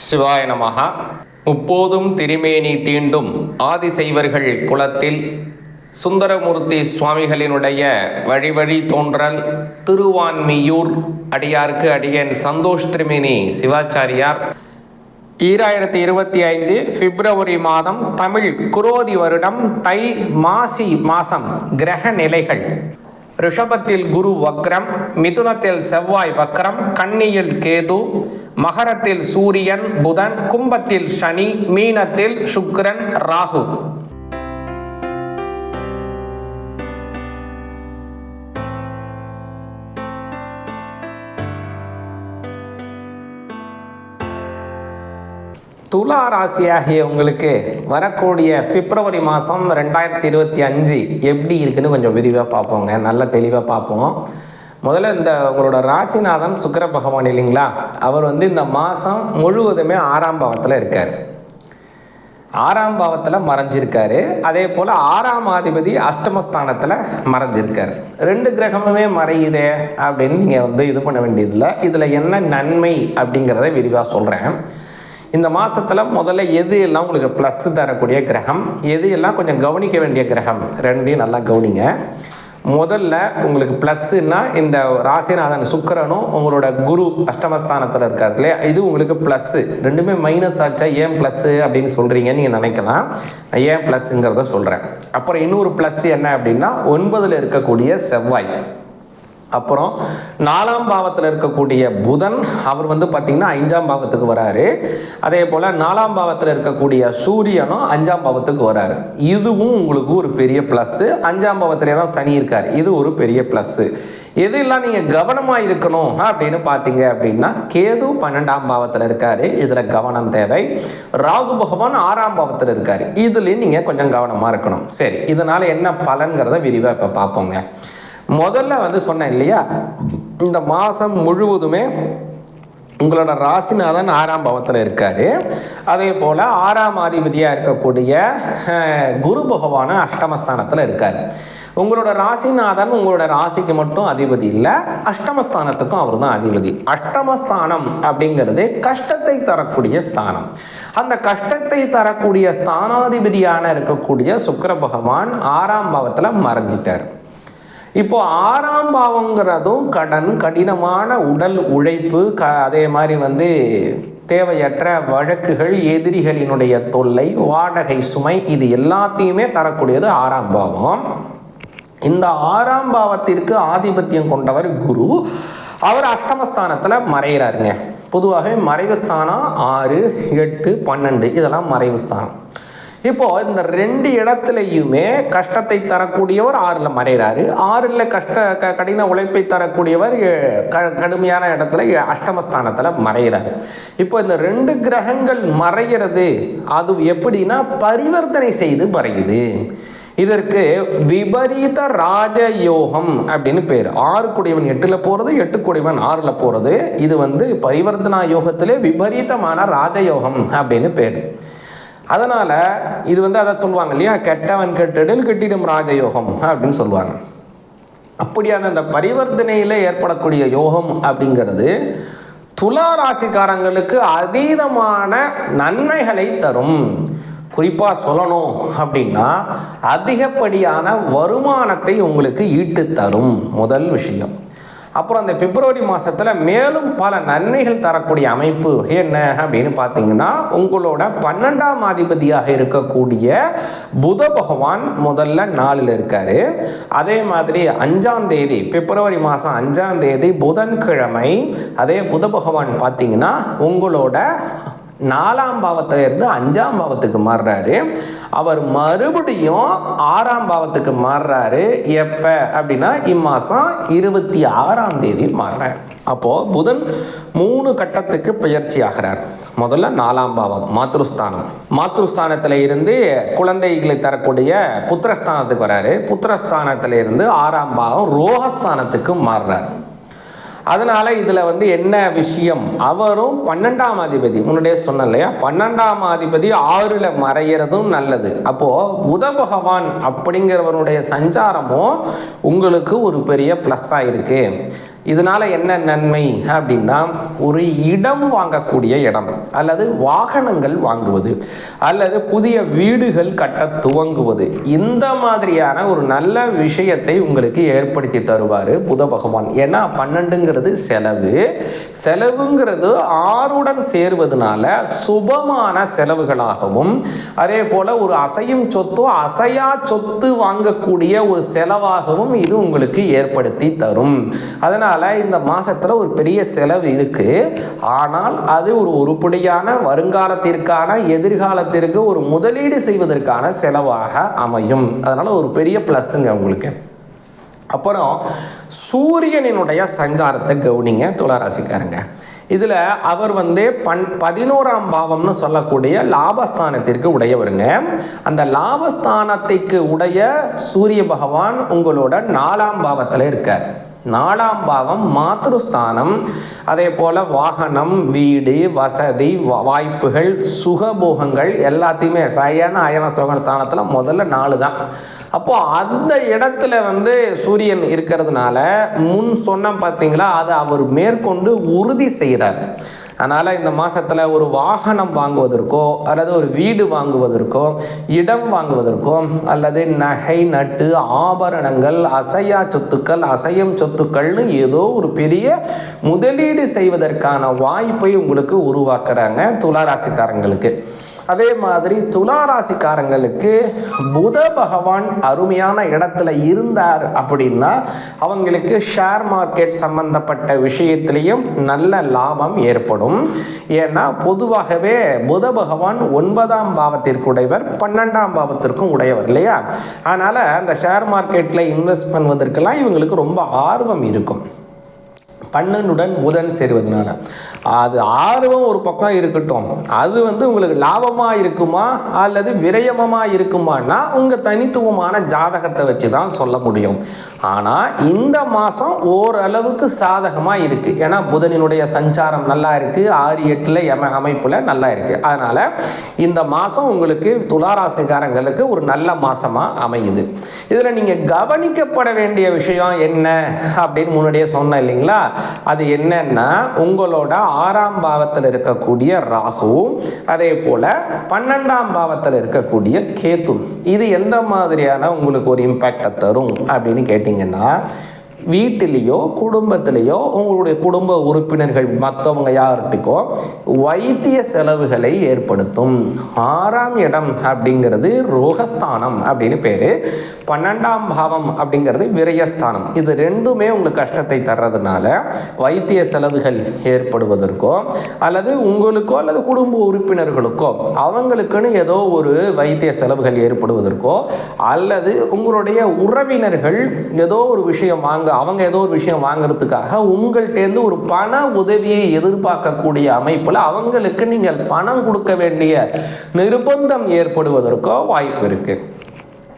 சிவாய நமகா முப்போதும் திருமேனி தீண்டும் ஆதிசைவர்கள் குலத்தில் சுந்தரமூர்த்தி சுவாமிகளினுடைய வழிவழி தோன்றல் திருவான்மியூர் அடியார்க்கு அடியன் சந்தோஷ் திருமேனி சிவாச்சாரியார். ஈராயிரத்தி இருபத்தி ஐந்து பிப்ரவரி மாதம் தமிழ் குரோதி வருடம் தை மாசி மாசம் கிரக நிலைகள். ரிஷபத்தில் குரு வக்ரம் மிதுனத்தில் செவ்வாய் வக்ரம் கன்னியில் கேது மகரத்தில் சூரியன் புதன் கும்பத்தில் சனி மீனத்தில் சுக்கிரன் ராகு. துலா ராசியாகிய உங்களுக்கு வரக்கூடிய பிப்ரவரி மாதம் ரெண்டாயிரத்தி இருபத்தி அஞ்சு எப்படி இருக்குன்னு கொஞ்சம் விரிவாக பார்ப்போங்க. நல்ல தெளிவாக பார்ப்போம். முதல்ல இந்த உங்களோட ராசிநாதன் சுக்கர பகவான் இல்லைங்களா? அவர் வந்து இந்த மாதம் முழுவதுமே ஆறாம் பாவத்தில் இருக்கார். ஆறாம் பாவத்தில் மறைஞ்சிருக்காரு. அதே போல் ஆறாம் அதிபதி அஷ்டமஸ்தானத்தில் மறைஞ்சிருக்காரு. ரெண்டு கிரகமுமே மறையுதே அப்படின்னு நீங்கள் வந்து இது பண்ண வேண்டியதில்லை. இதில் என்ன நன்மை அப்படிங்கிறத விரிவாக சொல்கிறேன் இந்த மாதத்தில் முதல்ல எது எல்லாம் உங்களுக்கு ப்ளஸ் தரக்கூடிய கிரகம்? எது எல்லாம் கொஞ்சம் கவனிக்க வேண்டிய கிரகம்? ரெண்டையும் நல்லா கவனிங்க. முதல்ல உங்களுக்கு ப்ளஸ்ஸுன்னா இந்த ராசிநாதன் சுக்கிரனும் உங்களோட குரு அஷ்டமஸ்தானத்தில் இருக்காரு இல்லையா? இது உங்களுக்கு ப்ளஸ்ஸு ரெண்டுமே மைனஸ் ஆச்சா? ஏன் ப்ளஸ்ஸு அப்படின்னு சொல்கிறீங்கன்னு நீங்கள் நினைக்கலாம். நான் ஏன் ப்ளஸ்ஸுங்கிறத சொல்கிறேன் அப்புறம் இன்னொரு ப்ளஸ் என்ன அப்படின்னா ஒன்பதில் இருக்கக்கூடிய செவ்வாய். அப்புறம் நாலாம் பாவத்தில் இருக்கக்கூடிய புதன் அவர் வந்து பார்த்திங்கன்னா அஞ்சாம் பாவத்துக்கு வராரு. அதே போல் நாலாம் பாவத்தில் இருக்கக்கூடிய சூரியனும் அஞ்சாம் பாவத்துக்கு வராரு. இதுவும் உங்களுக்கு ஒரு பெரிய ப்ளஸ்ஸு அஞ்சாம் பாவத்திலே தான் சனி இருக்கார். இது ஒரு பெரிய ப்ளஸ்ஸு எதெல்லாம் நீங்கள் கவனமாக இருக்கணும் அப்படின்னு பார்த்தீங்க அப்படின்னா கேது பன்னெண்டாம் பாவத்தில் இருக்கார். இதில் கவனம் தேவை. ராகு பகவான் ஆறாம் பாவத்தில் இருக்கார். இதுலேயும் நீங்கள் கொஞ்சம் கவனமாக இருக்கணும். சரி இதனால் என்ன பலன்கிறத விரிவாக இப்போ பார்ப்போங்க முதல்ல வந்து சொன்னேன் இல்லையா? இந்த மாதம் முழுவதுமே உங்களோட ராசிநாதன் ஆறாம் பவத்தில் இருக்கார். அதே போல் ஆறாம் அதிபதியாக இருக்கக்கூடிய குரு பகவான அஷ்டமஸ்தானத்தில் இருக்கார். உங்களோட ராசிநாதன் உங்களோட ராசிக்கு மட்டும் அதிபதி இல்லை அஷ்டமஸ்தானத்துக்கும் அவர் தான் அதிபதி. அஷ்டமஸ்தானம் அப்படிங்கிறது கஷ்டத்தை தரக்கூடிய ஸ்தானம். அந்த கஷ்டத்தை தரக்கூடிய ஸ்தானாதிபதியான இருக்கக்கூடிய சுக்கர பகவான் ஆறாம் பாவத்தில் மறைஞ்சிட்டார். இப்போ ஆறாம் பாவங்கிறதும் கடன் கடினமான உடல் உழைப்பு க அதே மாதிரி வந்து தேவையற்ற வழக்குகள் எதிரிகளினுடைய தொல்லை வாடகை சுமை இது எல்லாத்தையுமே தரக்கூடியது ஆறாம் பாவம். இந்த ஆறாம் பாவத்திற்கு ஆதிபத்தியம் கொண்டவர் குரு. அவர் அஷ்டமஸ்தானத்தில் மறைகிறாருங்க பொதுவாகவே மறைவு ஸ்தானம் ஆறு எட்டு பன்னெண்டு இதெல்லாம் மறைவு ஸ்தானம் இப்போ இந்த ரெண்டு இடத்துலையுமே கஷ்டத்தை தரக்கூடியவர் ஆறில் மறைகிறாரு. ஆறில் கஷ்ட க கடின உழைப்பை தரக்கூடியவர் க கடுமையான இடத்துல அஷ்டமஸ்தானத்தில் மறைகிறார். இப்போ இந்த ரெண்டு கிரகங்கள் மறைகிறது அது எப்படின்னா பரிவர்த்தனை செய்து மறையுது. இதற்கு விபரீத ராஜயோகம் அப்படின்னு பேர். ஆறு கூடியவன் எட்டில் போகிறது எட்டு கூடியவன் ஆறில் போகிறது இது வந்து பரிவர்த்தனா யோகத்திலே விபரீதமான ராஜயோகம் அப்படின்னு பேர். அதனால் இது வந்து அதை சொல்லுவாங்க இல்லையா? கெட்டவன் கெட்டிடில் கெட்டிடும் ராஜயோகம் அப்படின்னு சொல்லுவாங்க. அப்படியான அந்த பரிவர்த்தனையில் ஏற்படக்கூடிய யோகம் அப்படிங்கிறது துலா ராசிக்காரங்களுக்கு அதீதமான நன்மைகளை தரும். குறிப்பாக சொல்லணும் அப்படின்னா அதிகப்படியான வருமானத்தை உங்களுக்கு ஈட்டு தரும் முதல் விஷயம். அப்புறம் அந்த பிப்ரவரி மாதத்தில் மேலும் பல நன்மைகள் தரக்கூடிய அமைப்பு என்ன அப்படின்னு பார்த்தீங்கன்னா உங்களோட பன்னெண்டாம் அதிபதியாக இருக்கக்கூடிய புத பகவான் முதல்ல நாளில் இருக்கார். அதே மாதிரி அஞ்சாம் தேதி பிப்ரவரி மாதம் அஞ்சாம் தேதி புதன்கிழமை அதே புத பகவான் பார்த்தீங்கன்னா உங்களோட நாலாம் பாவத்துல இருந்து அஞ்சாம் பாவத்துக்கு மாறுறாரு. அவர் மறுபடியும் ஆறாம் பாவத்துக்கு மாறுறாரு. எப்போ? அப்படின்னா இம்மாதம் இருபத்தி ஆறாம் தேதி மாறுறார். அப்போது புதன் மூணு கட்டத்துக்கு பயிற்சி ஆகிறார். முதல்ல நாலாம் பாவம் மாத்ருஸ்தானம். மாத்ருஸ்தானத்தில் இருந்து குழந்தைகளை தரக்கூடிய புத்திரஸ்தானத்துக்கு வராரு. புத்திரஸ்தானத்தில் இருந்து ஆறாம் பாவம் ரோகஸ்தானத்துக்கு மாறுறார். அதனால் இதில் வந்து என்ன விஷயம்? அவரும் பன்னெண்டாம் அதிபதி. முன்னாடியே சொன்ன இல்லையா? பன்னெண்டாம் அதிபதி ஆறில் மறையிறதும் நல்லது. அப்போது புத பகவான் அப்படிங்கிறவனுடைய சஞ்சாரமும் உங்களுக்கு ஒரு பெரிய ப்ளஸ்ஸாக இருக்குது இதனால என்ன நன்மை அப்படின்னா ஒரு இடம் வாங்கக்கூடிய இடம் அல்லது வாகனங்கள் வாங்குவது அல்லது புதிய வீடுகள் கட்ட துவங்குவது இந்த மாதிரியான ஒரு நல்ல விஷயத்தை உங்களுக்கு ஏற்படுத்தி தருவார் புத பகவான். ஏன்னா பன்னெண்டுங்கிறது செலவு. செலவுங்கிறது ஆறுடன் சேர்வதனால சுபமான செலவுகளாகவும் அதே போல் ஒரு அசையும் சொத்தோ அசையா சொத்து வாங்கக்கூடிய ஒரு செலவாகவும் இது உங்களுக்கு ஏற்படுத்தி தரும். அதனால் இந்த மாதத்தில் ஒரு பெரிய செலவு இருக்குது ஆனால் அது ஒரு உருப்படியான வருங்காலத்திற்கான எதிர்காலத்திற்கு ஒரு முதலீடு செய்வதற்கான செலவாக அமையும். அதனால் ஒரு பெரிய ப்ளஸ்ஸுங்க உங்களுக்கு. அப்புறம் சூரியனினுடைய சஞ்சாரத்தை கவுனிங்க துளாராசிக்காரங்க. இதில் அவர் வந்து பன் பதினோராம் பாவம்னு சொல்லக்கூடிய லாபஸ்தானத்திற்கு உடையவருங்க. அந்த லாபஸ்தானத்திற்கு உடைய சூரிய பகவான் உங்களோட நாலாம் பாவத்தில் இருக்கார். நாலாம் பாவம் மாத்ருஸ்தானம் அதே போல் வாகனம் வீடு வசதி வாய்ப்புகள் சுகபோகங்கள் எல்லாத்தையுமே சயன அயன சுகஸ்தானத்தில் முதல்ல நாலு தான் அப்போது அந்த இடத்துல வந்து சூரியன் இருக்கிறதுனால முன் சொன்ன பார்த்தீங்களா அதை அவர் மேற்கொண்டு உறுதி செய்கிறார் அதனால் இந்த மாதத்தில் ஒரு வாகனம் வாங்குவதற்கோ அல்லது ஒரு வீடு வாங்குவதற்கோ இடம் வாங்குவதற்கோ அல்லது நகை நட்டு ஆபரணங்கள் அசையா சொத்துக்கள் அசையும் சொத்துக்கள்னு ஏதோ ஒரு பெரிய முதலீடு செய்வதற்கான வாய்ப்பை உங்களுக்கு உருவாக்குறாங்க துளாராசிக்காரங்களுக்கு அதே மாதிரி துளாராசிக்காரங்களுக்கு புத பகவான் அருமையான இடத்துல இருந்தார் அப்படின்னா அவங்களுக்கு ஷேர் மார்க்கெட் சம்பந்தப்பட்ட விஷயத்திலையும் நல்ல லாபம் ஏற்படும். ஏன்னா பொதுவாகவே புத பகவான் ஒன்பதாம் பாவத்திற்கு உடையவர் பன்னெண்டாம் பாவத்திற்கும் உடையவர் இல்லையா? அதனால் அந்த ஷேர் மார்க்கெட்டில் இன்வெஸ்ட் பண்ணுவதற்கெல்லாம் இவங்களுக்கு ரொம்ப ஆர்வம் இருக்கும். பன்னெண்டுடன் புதன் சேருவதனால. அது ஆர்வம் ஒரு பக்கம் இருக்கட்டும். அது வந்து உங்களுக்கு லாபமாக இருக்குமா அல்லது விரயமமாக இருக்குமானா உங்கள் தனித்துவமான ஜாதகத்தை வச்சு தான் சொல்ல முடியும். ஆனால் இந்த மாதம் ஓரளவுக்கு சாதகமாக இருக்குது ஏன்னா புதனினுடைய சஞ்சாரம் நல்லா இருக்குது ஆறு எட்டில் எம அமைப்பில் நல்லா இருக்குது அதனால் இந்த மாதம் உங்களுக்கு துளாராசிக்காரங்களுக்கு ஒரு நல்ல மாதமாக அமையுது. இதில் நீங்கள் கவனிக்கப்பட வேண்டிய விஷயம் என்ன அப்படின்னு முன்னாடியே சொன்னேன் இல்லைங்களா? அது என்னன்னா உங்களோட ஆறாம் பாவத்தில் இருக்கக்கூடிய ராகு அதே போல் பன்னெண்டாம் பாவத்தில் இருக்கக்கூடிய கேத்து இது எந்த மாதிரியான உங்களுக்கு ஒரு இம்பேக்டை தரும் அப்படின்னு கேட்டிங்கன்னா வீட்டிலேயோ குடும்பத்திலேயோ உங்களுடைய குடும்ப உறுப்பினர்கள் மற்றவங்க யார்கிட்டக்கோ வைத்திய செலவுகளை ஏற்படுத்தும். ஆறாம் இடம் அப்படிங்கிறது ரோகஸ்தானம் அப்படின்னு பேர். பன்னெண்டாம் பாவம் அப்படிங்கிறது விரயஸ்தானம். இது ரெண்டுமே உங்களுக்கு கஷ்டத்தை தர்றதுனால வைத்திய செலவுகள் ஏற்படுவதற்கோ அல்லது உங்களுக்கோ அல்லது குடும்ப உறுப்பினர்களுக்கோ அவங்களுக்குன்னு ஏதோ ஒரு வைத்திய செலவுகள் ஏற்படுவதற்கோ அல்லது உங்களுடைய உறவினர்கள் ஏதோ ஒரு விஷயம் வாங்க அவங்க ஏதோ ஒரு விஷயம் வாங்குறதுக்காக உங்கள்கிட்டேருந்து ஒரு பண உதவியை எதிர்பார்க்கக்கூடிய அமைப்பில் அவங்களுக்கு நீங்கள் பணம் கொடுக்க வேண்டிய நிர்பந்தம் ஏற்படுவதற்கோ வாய்ப்பு இருக்குது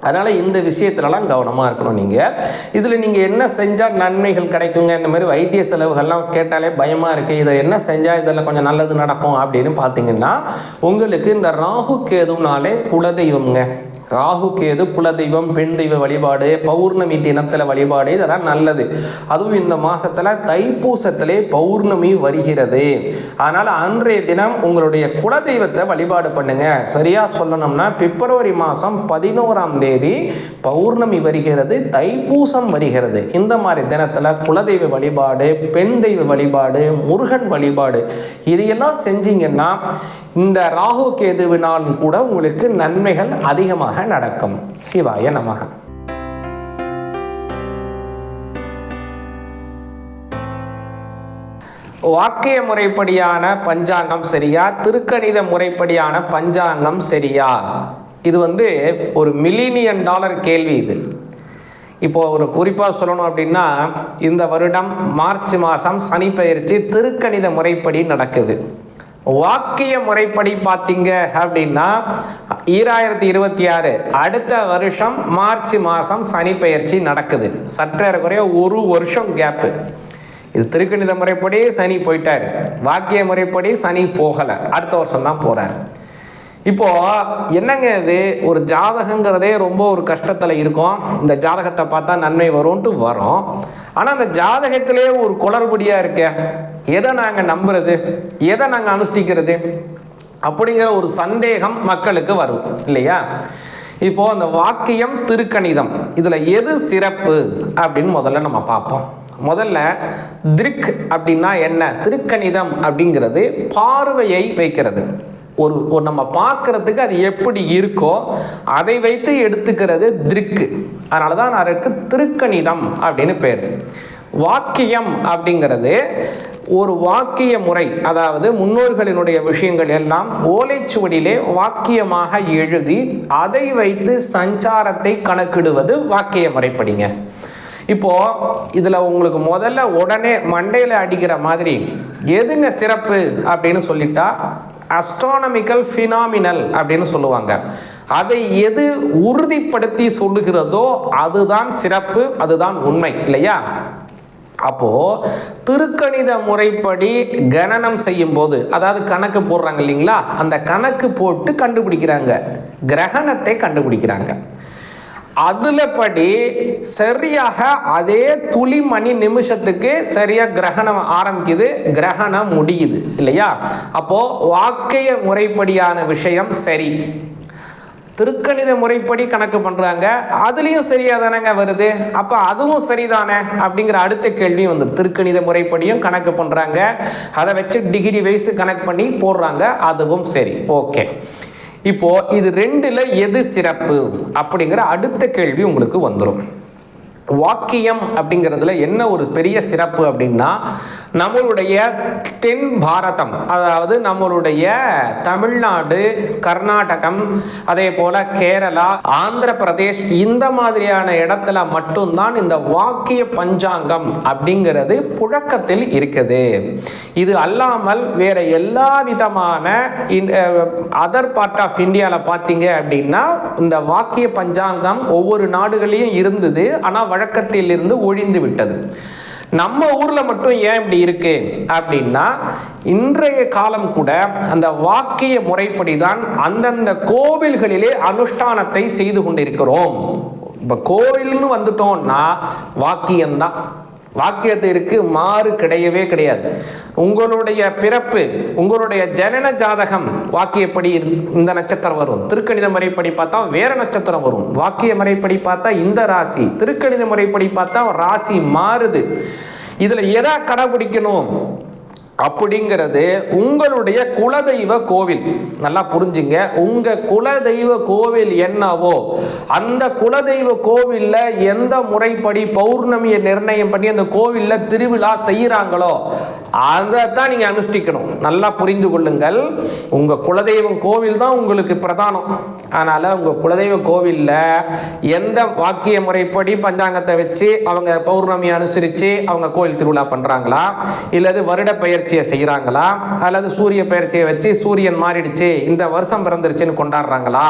அதனால் இந்த விஷயத்துலலாம் கவனமாக இருக்கணும் நீங்கள் இதில் நீங்கள் என்ன செஞ்சால் நன்மைகள் கிடைக்குங்க? இந்த மாதிரி வைத்திய செலவுகள்லாம் கேட்டாலே பயமாக இருக்குது இதை என்ன செஞ்சால் இதில் கொஞ்சம் நல்லது நடக்கும் அப்படின்னு பார்த்தீங்கன்னா உங்களுக்கு இந்த ராகு கேதுனாலே குலதெய்வம்ங்க. ராகு கேது குலதெய்வம் பெண் தெய்வ வழிபாடு பௌர்ணமி தினத்தில் வழிபாடு இதெல்லாம் நல்லது. அதுவும் இந்த மாதத்தில் தைப்பூசத்திலே பௌர்ணமி வருகிறது. அதனால் அன்றைய தினம் உங்களுடைய குலதெய்வத்தை வழிபாடு பண்ணுங்க. சரியா சொல்லணும்னா பிப்ரவரி மாதம் பதினோராம் தேதி பௌர்ணமி வருகிறது தைப்பூசம் வருகிறது. இந்த மாதிரி தினத்தில் குலதெய்வ வழிபாடு பெண் தெய்வ வழிபாடு முருகன் வழிபாடு இதையெல்லாம் செஞ்சீங்கன்னா இந்த ராகு கேதுவினால் கூட உங்களுக்கு நன்மைகள் அதிகமாக நடக்கும். சிவாய நமக. வாக்கிய முறைப்படியான பஞ்சாங்கம் சரியா? திருக்கணித முறைப்படியான பஞ்சாங்கம் சரியா? இது வந்து ஒரு மில்லினியன் டாலர் கேள்வி இது. இப்போ ஒரு குறிப்பாக சொல்லணும் அப்படின்னா இந்த வருடம் மார்ச் மாதம் சனி பயிற்சி திருக்கணித முறைப்படி நடக்குது. வாக்கிய முறைப்படி பார்த்தீங்க அப்படின்னா ஈராயிரத்தி இருபத்தி ஆறு அடுத்த வருஷம் மார்ச் மாதம் சனி பெயர்ச்சி நடக்குது. சற்றேறக்குறைய ஒரு வருஷம் கேப்பு இது திருக்கணித முறைப்படி சனி போயிட்டார். வாக்கிய முறைப்படி சனி போகலை. அடுத்த வருஷம் தான் போகிறார் இப்போ என்னங்க இது? ஒரு ஜாதகங்கிறதே ரொம்ப ஒரு கஷ்டத்தில் இருக்கும். இந்த ஜாதகத்தை பார்த்தா நன்மை வரும்ன்ட்டு வரும். ஆனால் அந்த ஜாதகத்திலே ஒரு குளறுபடியாக இருக்க. எதை நாங்கள் நம்புறது? எதை நாங்கள் அனுஷ்டிக்கிறது? அப்படிங்கிற ஒரு சந்தேகம் மக்களுக்கு வரும் இல்லையா? இப்போ அந்த வாக்கியம் திருக்கணிதம் இதில் எது சிறப்பு அப்படின்னு முதல்ல நம்ம பார்ப்போம். முதல்ல திருக் அப்படின்னா என்ன? திருக்கணிதம் அப்படிங்கிறது பார்வையை வைக்கிறது. ஒரு ஒரு நம்ம பார்க்கறதுக்கு அது எப்படி இருக்கோ அதை வைத்து எடுத்துக்கிறது திருக்கு. அதனால தான் அதற்கு திருக்கணிதம் அப்படின்னு பேர். வாக்கியம் அப்படிங்கிறது ஒரு வாக்கிய முறை அதாவது முன்னோர்களினுடைய விஷயங்கள் எல்லாம் ஓலைச்சுவடியிலே வாக்கியமாக எழுதி அதை வைத்து சஞ்சாரத்தை கணக்கிடுவது வாக்கிய முறைப்படிங்க இப்போ இதில் உங்களுக்கு முதல்ல உடனே மண்டையில் அடிக்கிற மாதிரி எதுங்க சிறப்பு அப்படின்னு சொல்லிட்டா அஸ்ட்ரானமிக்கல் ஃபினாமினல் அப்படின்னு சொல்லுவாங்க. அதை எது உறுதிப்படுத்தி சொல்லுகிறதோ அதுதான் சிறப்பு அதுதான் உண்மை இல்லையா? அப்போது திருக்கணித முறைப்படி கணனம் செய்யும் போது அதாவது கணக்கு போடுறாங்க இல்லைங்களா? அந்த கணக்கு போட்டு கண்டுபிடிக்கிறாங்க. கிரகணத்தை கண்டுபிடிக்கிறாங்க. அதில் படி சரியாக அதே துளி மணி நிமிஷத்துக்கு சரியாக கிரகணம் ஆரம்பிக்குது கிரகணம் முடியுது இல்லையா? அப்போது வாக்கிய முறைப்படியான விஷயம் சரி. திருக்கணித முறைப்படி கணக்கு பண்ணுறாங்க அதுலேயும் சரியாக தானேங்க வருது. அப்போ அதுவும் சரிதானே? அப்படிங்கிற அடுத்த கேள்வி வந்து திருக்கணித முறைப்படியும் கணக்கு பண்ணுறாங்க அதை வச்சு டிகிரி வைஸ் கணக்கு பண்ணி போடுறாங்க. அதுவும் சரி. ஓகே இப்போ இது ரெண்டுல எது சிறப்பு? அப்படிங்கிற அடுத்த கேள்வி உங்களுக்கு வந்துடும் வாக்கியம் அப்படிங்கிறதுல என்ன ஒரு பெரிய சிறப்பு அப்படின்னா நம்மளுடைய தென் பாரதம் அதாவது நம்மளுடைய தமிழ்நாடு கர்நாடகம் அதே போல கேரளா ஆந்திர பிரதேஷ் இந்த மாதிரியான இடத்துல மட்டும்தான் இந்த வாக்கிய பஞ்சாங்கம் அப்படிங்கிறது புழக்கத்தில் இருக்குது. இது அல்லாமல் வேற எல்லா விதமான அதர் பார்ட் ஆஃப் இந்தியாவில் பார்த்தீங்க அப்படின்னா இந்த வாக்கிய பஞ்சாங்கம் ஒவ்வொரு நாடுகளையும் இருந்தது ஆனால் வழக்கத்தில் இருந்து ஒழிந்து விட்டது. நம்ம ஊர்ல மட்டும் ஏன் இப்படி இருக்கு? அப்படின்னா இன்றைய காலம் கூட அந்த வாக்கிய முறைப்படி தான் அந்தந்த கோவில்களிலே அனுஷ்டானத்தை செய்து கொண்டிருக்கிறோம். இப்போ கோவில்னு வந்துட்டோம்னா வாக்கியம்தான். வாக்கியத்திற்கு மாறு கிடையவே கிடையாது. உங்களுடைய பிறப்பு உங்களுடைய ஜனன ஜாதகம் வாக்கியப்படி இந்த நட்சத்திரம் வரும். திருக்கணித முறைப்படி பார்த்தா வேற நட்சத்திரம் வரும். வாக்கிய முறைப்படி பார்த்தா இந்த ராசி. திருக்கணித முறைப்படி பார்த்தா ராசி மாறுது. இதுல எதா கடைபிடிக்கணும்? அப்படிங்கிறது உங்களுடைய குலதெய்வ கோவில். நல்லா புரிஞ்சுங்க. உங்க குலதெய்வ கோவில் என்னவோ அந்த குலதெய்வ கோவிலில் எந்த முறைப்படி பௌர்ணமியை நிர்ணயம் பண்ணி அந்த கோவிலில் திருவிழா செய்கிறாங்களோ அதை தான் நீங்கள் அனுஷ்டிக்கணும். நல்லா புரிந்து கொள்ளுங்கள். உங்கள் குலதெய்வம் கோவில் தான் உங்களுக்கு பிரதானம். அதனால் உங்கள் குலதெய்வ கோவிலில் எந்த வாக்கிய முறைப்படி பஞ்சாங்கத்தை வச்சு அவங்க பௌர்ணமி அனுசரித்து அவங்க கோவில் திருவிழா பண்ணுறாங்களா இல்லது வருட பெயர்ச்சி பயிற்சியை செய்கிறாங்களா அல்லது சூரிய பயிற்சியை வச்சு சூரியன் மாறிடுச்சு இந்த வருஷம் பிறந்துருச்சுன்னு கொண்டாடுறாங்களா?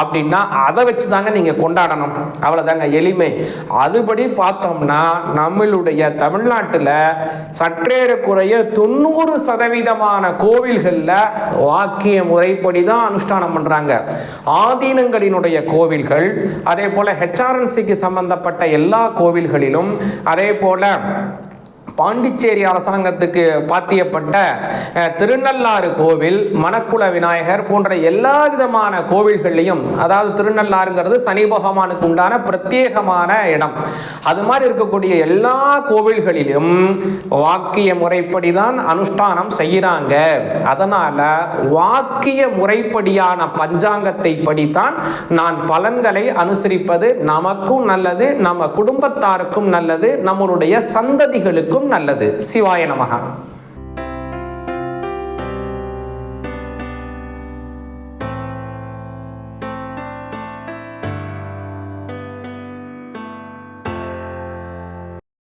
அப்படின்னா அதை வச்சு தாங்க நீங்கள் கொண்டாடணும். அவ்வளோதாங்க எளிமை. அதுபடி பார்த்தோம்னா நம்மளுடைய தமிழ்நாட்டில் சற்றேறக்குறைய தொண்ணூறு சதவீதமான கோவில்களில் வாக்கிய முறைப்படி தான் அனுஷ்டானம் பண்ணுறாங்க ஆதீனங்களினுடைய கோவில்கள் அதே போல் ஹெச்ஆர்என்சிக்கு சம்பந்தப்பட்ட எல்லா கோவில்களிலும் அதே போல் பாண்டிச்சேரி அரசாங்கத்துக்கு பாத்தியப்பட்ட திருநள்ளாறு கோவில் மணக்குள விநாயகர் போன்ற எல்லா விதமான கோவில்கள்லையும் அதாவது திருநள்ளாறுங்கிறது சனி பகவானுக்கு உண்டான பிரத்யேகமான இடம். அது மாதிரி இருக்கக்கூடிய எல்லா கோவில்களிலும் வாக்கிய முறைப்படி தான் அனுஷ்டானம் செய்கிறாங்க. அதனால வாக்கிய முறைப்படியான பஞ்சாங்கத்தை படித்தான் நான் பலன்களை அனுசரிப்பது நமக்கும் நல்லது நம்ம குடும்பத்தாருக்கும் நல்லது நம்மளுடைய சந்ததிகளுக்கும் நல்லது. சிவாய நமகா